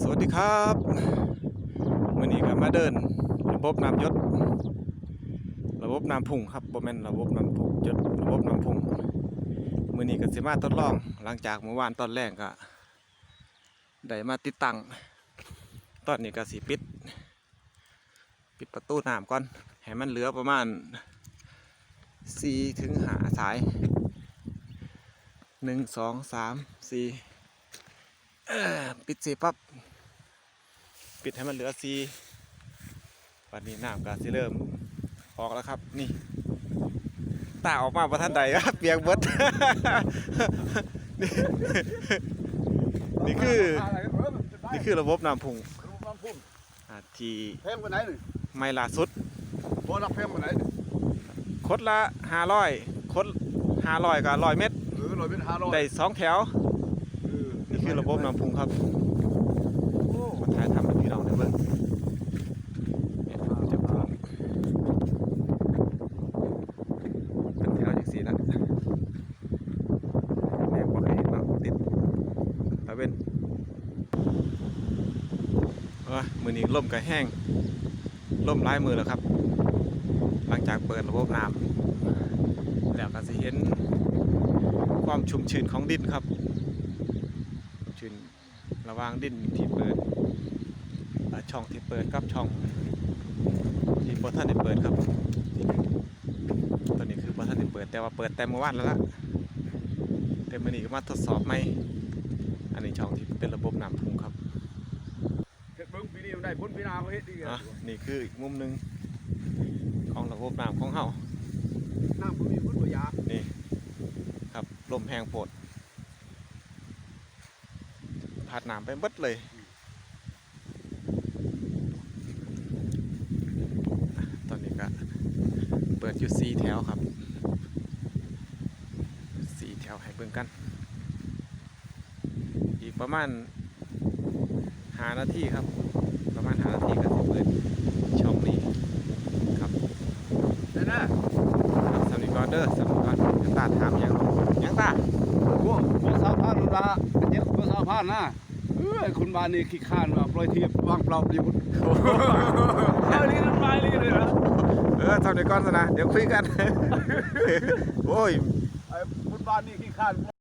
สวัสดีครับวันนี้ก็มาเดิน ระบบน้ำยศ ระบบน้ำพุ่งครับโบแมนระบบน้ำพุ่งยศระบบน้ำพุ่งมื้อนี้ก็สิมาทดลอง หลังจากเมื่อวานตอนแรกก็ได้มาติดตั้งตอนนี้ก็สิปิด ปิดประตูน้ำก่อนให้มันเหลือประมาณ4ถึง5สาย1 2 3 4เอ่อปิดสีปั๊บ ปิดให้มันเหลือสีวันนี้น้ำก็สิเริ่มออกแล้วครับ นี่ ตาออกมาประทันใดครับเปียกเบิดนี่นี่คือ นี่คือระบบน้ำพุงอ่าที่เพลงไปไหนนี่ไม่ล่าสุดบ่รับเพลงไปไหนนี่คดละห้าร้อยคดห้าร้อยกับร้อยเมตรเออร้อยเป็นห้าร้อยได้สองแถวเออนี่คือระบบน้ำพุงครับ โอ้ มาถ่ายทำให้พี่น้องได้เบิ่งเนี่ยจะพุ่งเป็นแถวอย่างสี่ละเนี่ยบอกให้มาติดตะ เว้นเอ้ยมือนี้ลมก็แห้งลมหลายมือแล้วครับ หลังจากเปิดระบบน้ำแล้วก็จะเห็นความชุ่มชื้นของดินครับชื้นระว่างดินที่เปิดช่องที่เปิดกับช่องที่บท่านได้เปิดครับตอนนี้คือบท่านได้เปิดแต่ว่าเปิดแต่เมื่อวานแล้วล่ะแต่มื่อนี้ก็มาทดสอบไหม อันนี้ช่องที่เป็นระบบน้ำพุ่งครับเฮ็ดเบิ่งปีนี้มันได้ผลปีหน้าก็เฮ็ดอีกอะนี่คืออีกมุมหนึ่งของระบบน้ำของเฮาน้ำบ่มีผลบ่ยากนี่ครับลมแห้งโพดพัดน้ำไปเบิดเลยอะตอนนี้ก็เปิดอยู่สี่แถวครับสี่แถวให้เบิ่งกัน อีกประมาณหานาทีครับ ประมาณหานาทีก็จะเปิดช่องนี้ครับได้นะครับสำนีก่อนเด้อสำนีก่อนยังตาถามหยังหยังตาโอ้บ่สาวพานนู่นล่ะเจ็ดบ่สาวพานนะเอ้ยคุณบ้านนี่ขี้ข้านว่าปล่อยเทียบวางเปล่าอยู่พุ่นเอาลีนั่นมาลีเลยนะเออสำนีก่อนซะนะเดี๋ยวคุยกัน โอ้ยไอ้คุณบ้านนี่ขี้ข้าน